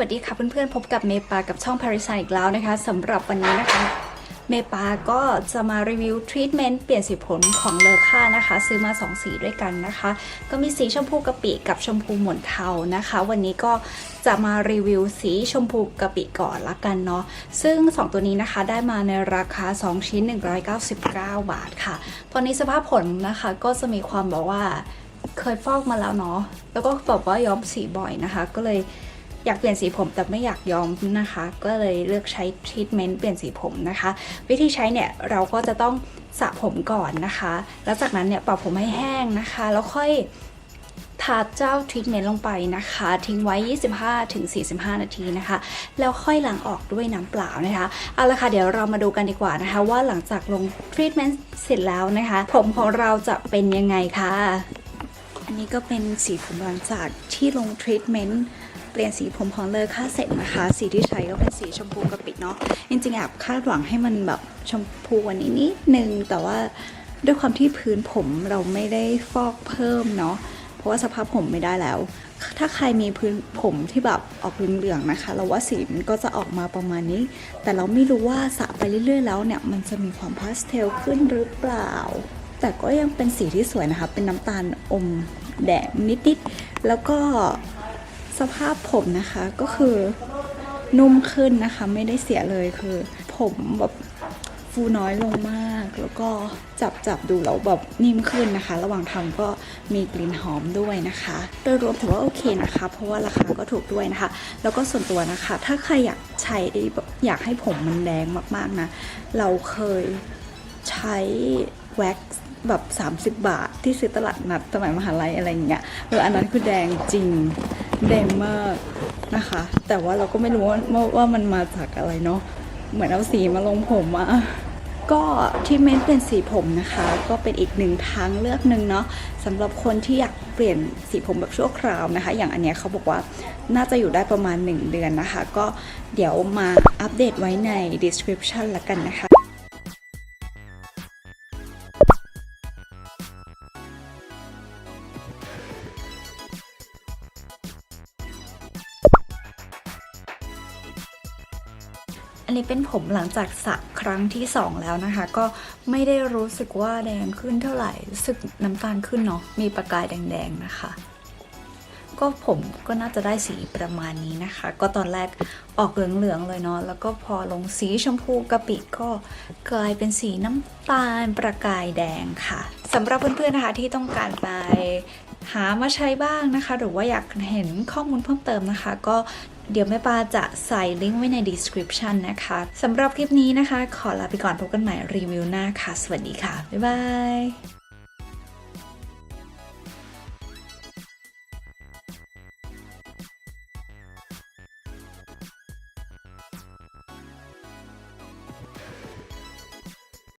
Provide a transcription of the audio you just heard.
วัสดีค่ะเพื่อนๆ พบกับเมปากับช่อง Paris อีกแล้วนะคะสำหรับวันนี้นะคะ เมปาก็จะมารีวิวทรีทเมนต์เปลี่ยนสีผมของเลอค่านะคะ ซื้อมา 2 สีด้วยกันนะคะ ก็มีสีชมพูกะปิกับชมพูหม่นเทานะคะ วันนี้ก็จะมารีวิวสีชมพูกะปิก่อนละกันเนาะซึ่ง 2 ตัวนี้นะคะได้มาในราคา 2 ชิ้น 199 บาทค่ะ ตอนนี้สภาพผลนะคะก็จะมีความแบบว่าเคยฟอกมาแล้วเนาะแล้วก็แบบว่าย้อมสีบ่อยนะคะ ก็เลย อยากเปลี่ยนสีผมแต่ไม่อยากย้อมนะคะ ก็เลยเลือกใช้ทรีทเมนต์เปลี่ยนสีผมนะคะ วิธีใช้เนี่ยเราก็จะต้องสระผมก่อนนะคะ แล้วจากนั้นเนี่ยเปรับผมให้แห้งนะคะ แล้วค่อยทาเจ้าทรีทเมนต์ลงไปนะคะ ทิ้งไว้ 25-45 นาทีนะคะ แล้วค่อยล้างออกด้วยน้ำเปล่านะคะเอาละค่ะเดี๋ยวเรามาดูกันดีกว่านะคะ ว่าหลังจากลงทรีทเมนต์เสร็จแล้วนะคะ ผมของเราจะเป็นยังไงคะอันนี้ก็เป็นสีผมหลังจากที่ลงทรีทเมนต์ เปลี่ยนสีผมของเลอค่าเสร็จนะคะ สีที่ใช้ก็เป็นสีชมพูกะปิเนาะจริงๆแอบคาดหวังให้มันแบบชมพูกวันนี้นิดนึง แต่ว่าด้วยความที่พื้นผมเราไม่ได้ฟอกเพิ่มเนาะเพราะว่าสภาพผมไม่ได้แล้ว ถ้าใครมีพื้นผมที่แบบออกเหลืองๆนะคะ เราว่าสีมันก็จะออกมาประมาณนี้ แต่เราไม่รู้ว่าสระไปเรื่อยๆแล้วเนี่ยมันจะมีความพาสเทลขึ้นหรือเปล่า แต่ก็ยังเป็นสีที่สวยนะคะ เป็นน้ำตาลอมแดงนิดๆ แล้วก็ สภาพผมนะคะก็คือนุ่มขึ้นนะคะ ไม่ได้เสียเลยคือ ผมแบบฟูน้อยลงมาก แล้วก็จับจับดูแล้วแบบนิ่มขึ้นนะคะ ระหว่างทำก็มีกลิ่นหอมด้วยนะคะ โดยรวมถือว่าโอเคนะคะ เพราะว่าราคาก็ถูกด้วยนะคะ แล้วก็ส่วนตัวนะคะ ถ้าใครอยากใช้อยากให้ผมมันแดงมากๆนะ เราเคยใช้แว็กซ์แบบ 30 บาทที่ซื้อตลาดนัดสมัยมหาลัยอะไรอย่างเงี้ยเอออันนั้นคือแดงจริง แดงมากนะคะ แต่ว่าเราก็ไม่รู้ว่าว่ามันมาจากอะไรเนาะเหมือนเอาสีมาลงผมอะก็ที่เม้นเป็นสีผมนะคะ ก็เป็นอีกหนึ่งทางเลือกหนึ่งเนาะสำหรับคนที่อยากเปลี่ยนสีผมแบบชั่วคราวนะคะ อย่างอันเนี้ยเขาบอกว่าน่าจะอยู่ได้ประมาณ 1 เดือนนะคะ ก็เดี๋ยวมาอัปเดตไว้ใน description ละกันนะคะ อันนี้เป็นผมหลังจากสระครั้งที่ 2 แล้วนะคะ ก็ไม่ได้รู้สึกว่าแดงขึ้นเท่าไหร่รู้สึกน้ำตาลขึ้นเนาะมีประกายแดงๆนะคะ ก็ผมก็น่าจะได้สีประมาณนี้นะคะ ก็ตอนแรกออกเหลืองๆเลยเนาะแล้วก็พอลงสีชมพูกะปิก็กลายเป็นสีน้ำตาลประกายแดงค่ะสำหรับเพื่อนๆนะคะที่ต้องการไปหามาใช้บ้างนะคะ หรือว่าอยากเห็นข้อมูลเพิ่มเติมนะคะ ก็ เดี๋ยวแม่ปาจะใส่ลิงก์ไว้ใน description นะคะสำหรับคลิปนี้นะคะ ขอลาไปก่อนพบกันใหม่รีวิวหน้าค่ะ สวัสดีค่ะ บ๊ายบาย